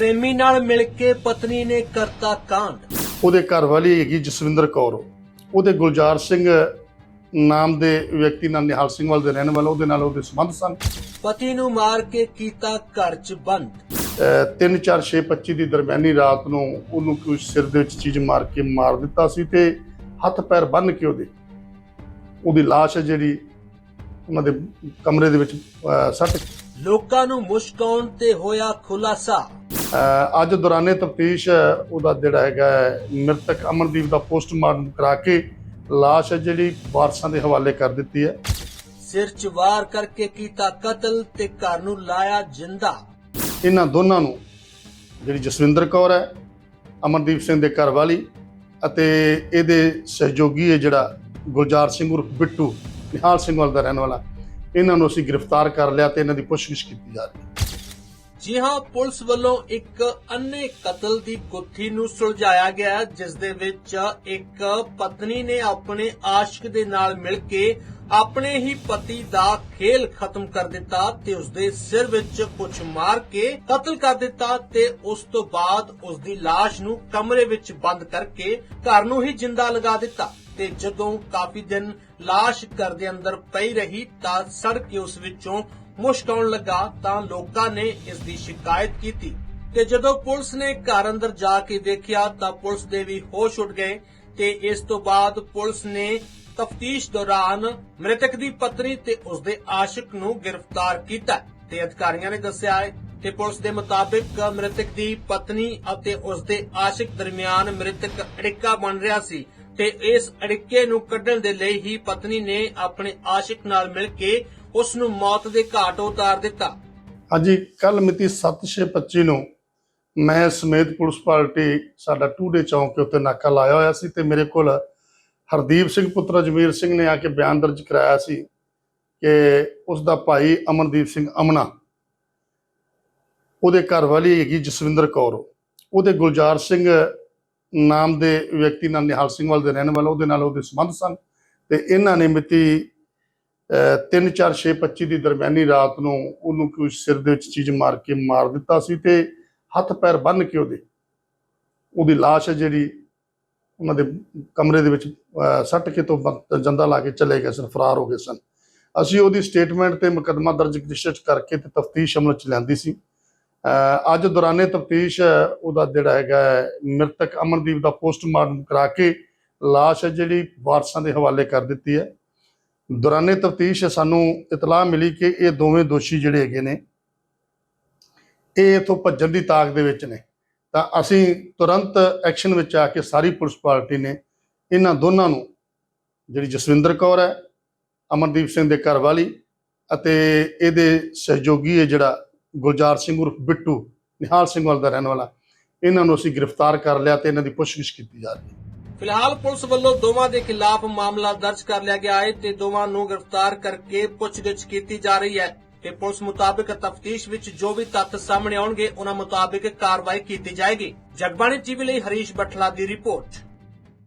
ਪ੍ਰੇਮੀ ਨਾਲ ਮਿਲ ਕੇ ਪਤਨੀ ਨੇ ਕਰਤਾ ਕਾਂਡ। ਉਹਦੇ ਘਰ ਵਾਲੀ ਹੈਗੀ ਜਸਵਿੰਦਰ ਕੌਰ। ਉਹਦੇ ਗੁਲਜ਼ਾਰ ਸਿੰਘ ਨਾਮ ਦੇ ਵਿਅਕਤੀ ਨਾਲ ਨਿਹਾਲ ਸਿੰਘ ਵਾਲ ਦੇ ਰਹਿਣ ਵਾਲਾ ਉਹਦੇ ਨਾਲ ਉਹਦੇ ਸੰਬੰਧ ਸਨ। ਪਤੀ ਨੂੰ ਮਾਰ ਕੇ ਕੀਤਾ ਘਰ 'ਚ ਬੰਦ। 3 4 6 25 ਦੀ ਦਰਮਿਆਨੀ ਰਾਤ ਨੂੰ ਉਹਨੂੰ ਕੋਈ ਸਿਰ ਦੇ ਵਿੱਚ ਚੀਜ਼ ਮਾਰ ਕੇ ਮਾਰ ਦਿੱਤਾ ਸੀ ਤੇ ਹੱਥ ਪੈਰ ਬੰਨ੍ਹ ਕੇ ਉਹਦੇ ਉਹਦੀ ਲਾਸ਼ ਹੈ ਜਿਹੜੀ ਉਹਨਾਂ ਦੇ ਕਮਰੇ ਦੇ ਵਿੱਚ ਸੱਟ ਲੋਕਾਂ ਨੂੰ ਮੁਸ਼ਕਾਉਣ ਤੇ ਹੋਇਆ ਖੁਲਾਸਾ। ਅੱਜ ਦੌਰਾਨੇ ਤਫਤੀਸ਼ ਉਹਦਾ ਜਿਹੜਾ ਹੈਗਾ ਮ੍ਰਿਤਕ ਅਮਨਦੀਪ ਦਾ ਪੋਸਟਮਾਰਟਮ ਕਰਾ ਕੇ ਲਾਸ਼ ਹੈ ਜਿਹੜੀ ਵਾਰਸਾਂ ਦੇ ਹਵਾਲੇ ਕਰ ਦਿੱਤੀ ਹੈ। ਸਿਰ 'ਚ ਵਾਰ ਕਰਕੇ ਕੀਤਾ ਕਤਲ ਤੇ ਘਰ ਨੂੰ ਲਾਇਆ ਜਿੰਦਾ। ਇਹਨਾਂ ਦੋਨਾਂ ਨੂੰ ਜਿਹੜੀ ਜਸਵਿੰਦਰ ਕੌਰ ਹੈ ਅਮਨਦੀਪ ਸਿੰਘ ਦੇ ਘਰ ਵਾਲੀ ਅਤੇ ਇਹਦੇ ਸਹਿਯੋਗੀ ਹੈ ਜਿਹੜਾ ਗੁਲਜ਼ਾਰ ਸਿੰਘ ਉਰਫ ਬਿੱਟੂ ਨਿਹਾਲ ਸਿੰਘ ਵਾਲ ਦਾ ਰਹਿਣ ਵਾਲਾ ਇਹਨਾਂ ਨੂੰ ਅਸੀਂ ਗ੍ਰਿਫਤਾਰ ਕਰ ਲਿਆ ਤੇ ਇਹਨਾਂ ਦੀ ਪੁੱਛਗਿੱਛ ਕੀਤੀ ਜਾ ਰਹੀ ਹੈ। ਜੀ ਹਾਂ, ਪੁਲਿਸ ਵੱਲੋਂ ਇੱਕ ਅੰਨੇ ਕਤਲ ਦੀ ਗੁੱਥੀ ਨੂੰ ਸੁਲਝਾਇਆ ਗਿਆ, ਜਿਸ ਦੇ ਵਿੱਚ ਇੱਕ ਪਤਨੀ ਨੇ ਆਪਣੇ ਆਸ਼ਿਕ ਦੇ ਨਾਲ ਮਿਲ ਕੇ ਆਪਣੇ ਹੀ ਪਤੀ ਦਾ ਖੇਲ ਖਤਮ ਕਰ ਦਿੱਤਾ ਤੇ ਉਸ ਦੇ ਸਿਰ ਵਿੱਚ ਕੁਝ ਮਾਰ ਕੇ ਕਤਲ ਕਰ ਦਿੱਤਾ ਤੇ ਉਸ ਤੋਂ ਬਾਅਦ ਉਸ ਦੀ ਲਾਸ਼ ਨੂੰ ਕਮਰੇ ਵਿੱਚ ਬੰਦ ਕਰਕੇ ਘਰ ਨੂੰ ਹੀ ਜਿੰਦਾ ਲਗਾ ਦਿੱਤਾ। ਤੇ ਜਦੋਂ ਕਾਫੀ ਦਿਨ ਲਾਸ਼ ਘਰ ਦੇ ਅੰਦਰ ਪਈ ਰਹੀ ਤਾਂ ਸੜ ਕੇ ਉਸ ਵਿੱਚੋਂ ਮੁਸ਼ਕ ਆਉਣ ਲੱਗਾ ਤਾਂ ਲੋਕਾਂ ਨੇ ਇਸ ਦੀ ਸ਼ਿਕਾਇਤ ਕੀਤੀ ਤੇ ਜਦੋਂ ਪੁਲਿਸ ਨੇ ਘਰ ਅੰਦਰ ਜਾ ਕੇ ਦੇਖਿਆ ਤਾਂ ਪੁਲਿਸ ਦੇ ਵੀ ਹੋਸ਼ ਉੱਡ ਗਏ ਤੇ ਇਸ ਤੋਂ ਬਾਅਦ ਪੁਲਿਸ ਨੇ ਤਫਤੀਸ਼ ਦੌਰਾਨ ਮ੍ਰਿਤਕ ਦੀ ਪਤਨੀ ਤੇ ਉਸ ਦੇ ਆਸ਼ਿਕ ਨੂੰ ਗ੍ਰਿਫਤਾਰ ਕੀਤਾ ਤੇ ਅਧਿਕਾਰੀਆਂ ਨੇ ਦੱਸਿਆ ਹੈ ਤੇ ਪੁਲਿਸ ਦੇ ਮੁਤਾਬਿਕ ਮ੍ਰਿਤਕ ਦੀ ਪਤਨੀ ਅਤੇ ਉਸ ਦੇ ਆਸ਼ਿਕ ਦਰਮਿਆਨ ਮ੍ਰਿਤਕ ਅੜਿੱਕਾ ਬਣ ਰਿਹਾ ਸੀ ਤੇ ਇਸ ਅੜਿੱਕੇ ਨੂੰ ਕੱਢਣ ਦੇ ਲਈ ਹੀ ਪਤਨੀ ਨੇ ਆਪਣੇ ਆਸ਼ਿਕ ਨਾਲ ਮਿਲ ਕੇ ਉਸ ਨੂੰ ਮੌਤ ਦੇ ਘਾਟ ਉਤਾਰ ਦਿੱਤਾ। ਹਾਂਜੀ ਕੱਲ ਮਿਤੀ 7/6/25 ਨੂੰ ਮੈਂ ਸਮੇਤ ਪੁਲਿਸ ਪਾਰਟੀ ਸਾਡਾ ਟੂਡੇ ਚੌਂਕ ਦੇ ਉੱਤੇ ਨਾਕਾ ਲਾਇਆ ਹੋਇਆ ਸੀ ਤੇ ਮੇਰੇ ਕੋਲ ਹਰਦੀਪ ਸਿੰਘ ਪੁੱਤਰ ਜਮੀਰ ਸਿੰਘ ਨੇ ਆ ਕੇ ਬਿਆਨ ਦਰਜ ਕਰਾਇਆ ਸੀ ਕਿ ਉਸ ਦਾ ਭਾਈ ਅਮਨਦੀਪ ਸਿੰਘ ਅਮਨਾ, ਉਹਦੇ ਘਰ ਵਾਲੀ ਹੈਗੀ ਜਸਵਿੰਦਰ ਕੌਰ, ਉਹਦੇ ਗੁਲਜ਼ਾਰ ਸਿੰਘ ਨਾਮ ਦੇ ਵਿਅਕਤੀ ਨਾਲ ਨਿਹਾਲ ਸਿੰਘ ਵਾਲ ਦੇ ਰਹਿਣ ਵਾਲਾ ਉਹਦੇ ਨਾਲ ਉਹਦੇ ਸੰਬੰਧ ਸਨ ਤੇ ਇਹਨਾਂ ਨੇ ਮਿਤੀ 3 4 6 25 ਦੀ ਦਰਮਿਆਨੀ ਰਾਤ ਨੂੰ ਉਹਨੂੰ ਕੋਈ ਸਿਰ ਦੇ ਵਿੱਚ ਚੀਜ਼ ਮਾਰ ਕੇ ਮਾਰ ਦਿੱਤਾ ਸੀ ਤੇ ਹੱਥ ਪੈਰ ਬੰਨ੍ਹ ਕੇ ਉਹਦੇ ਉਹਦੀ ਲਾਸ਼ ਹੈ ਜਿਹੜੀ ਉਹਨਾਂ ਦੇ ਕਮਰੇ ਦੇ ਵਿੱਚ ਅਹ, ਸੱਟ ਕੇ ਤੋਂ ਜੰਦਾ ਲਾ ਕੇ ਚਲੇ ਗਏ ਸਨ ਫਰਾਰ ਹੋ ਗਏ ਸਨ। ਅਸੀਂ ਉਹਦੀ ਸਟੇਟਮੈਂਟ ਤੇ ਮੁਕੱਦਮਾ ਦਰਜ ਰਜਿਸਟਰ ਕਰਕੇ ਤੇ ਤਫਤੀਸ਼ ਅਮਲ ਚ ਲਿਆਂਦੀ ਸੀ। ਅੱਜ ਦੌਰਾਨੇ ਤਫਤੀਸ਼ ਉਹਦਾ ਜਿਹੜਾ ਹੈਗਾ ਹੈ, ਮ੍ਰਿਤਕ ਅਮਨਦੀਪ ਦਾ ਪੋਸਟਮਾਰਟਮ ਕਰਾ ਕੇ ਲਾਸ਼ ਹੈ ਜਿਹੜੀ ਵਾਰਸਾਂ ਦੇ ਹਵਾਲੇ ਕਰ ਦਿੱਤੀ ਹੈ। ਦੌਰਾਨੇ ਤਫਤੀਸ਼ ਸਾਨੂੰ ਇਤਲਾਹ ਮਿਲੀ ਕਿ ਇਹ ਦੋਵੇਂ ਦੋਸ਼ੀ ਜਿਹੜੇ ਹੈਗੇ ਨੇ ਇਹ ਇਥੋਂ ਭੱਜਣ ਦੀ ਤਾਕ ਦੇ ਵਿੱਚ ਨੇ। ਤਾਂ ਅਸੀਂ ਤੁਰੰਤ ਐਕਸ਼ਨ ਵਿੱਚ ਆ ਕੇ ਸਾਰੀ ਪੁਲਿਸ ਪਾਰਟੀ ਨੇ ਇਹਨਾਂ ਦੋਨਾਂ ਨੂੰ ਜਿਹੜੀ ਜਸਵਿੰਦਰ ਕੌਰ ਹੈ ਅਮਨਦੀਪ ਸਿੰਘ ਦੇ ਘਰ ਵਾਲੀ ਅਤੇ ਇਹਦੇ ਸਹਿਯੋਗੀ ਹੈ ਜਿਹੜਾ ਗੁਲਜ਼ਾਰ ਸਿੰਘ ਉਰਫ ਬਿੱਟੂ, ਨਿਹਾਲ ਸਿੰਘ ਵਾਲ ਦਾ ਰਹਿਣ ਵਾਲਾ। ਇਹਨਾਂ ਨੂੰ ਅਸੀਂ ਗ੍ਰਿਫਤਾਰ ਕਰ ਲਿਆ ਤੇ ਇਹਨਾਂ ਦੀ ਪੁੱਛਗਿੱਛ ਕੀਤੀ ਜਾ ਰਹੀ ਹੈ। ਫਿਲਹਾਲ ਪੁਲਿਸ ਵੱਲੋਂ ਦੋਵਾਂ ਦੇ ਖਿਲਾਫ ਮਾਮਲਾ ਦਰਜ ਕਰ ਲਿਆ ਗਿਆ ਹੈ ਤੇ ਦੋਵਾਂ ਨੂੰ ਗ੍ਰਿਫਤਾਰ ਕਰਕੇ ਪੁੱਛਗਿੱਛ ਕੀਤੀ ਜਾ ਰਹੀ ਹੈ ਤੇ ਪੁਲਿਸ ਮੁਤਾਬਕ ਤਫਤੀਸ਼ ਵਿੱਚ ਜੋ ਵੀ ਤੱਥ ਸਾਹਮਣੇ ਆਉਣਗੇ, ਉਹਨਾਂ ਮੁਤਾਬਕ ਕਾਰਵਾਈ ਕੀਤੀ ਜਾਏਗੀ। ਜਗਬਾਣੀ ਟੀਵੀ ਲਈ ਹਰੀਸ਼ ਬਠਲਾ ਦੀ ਰਿਪੋਰਟ।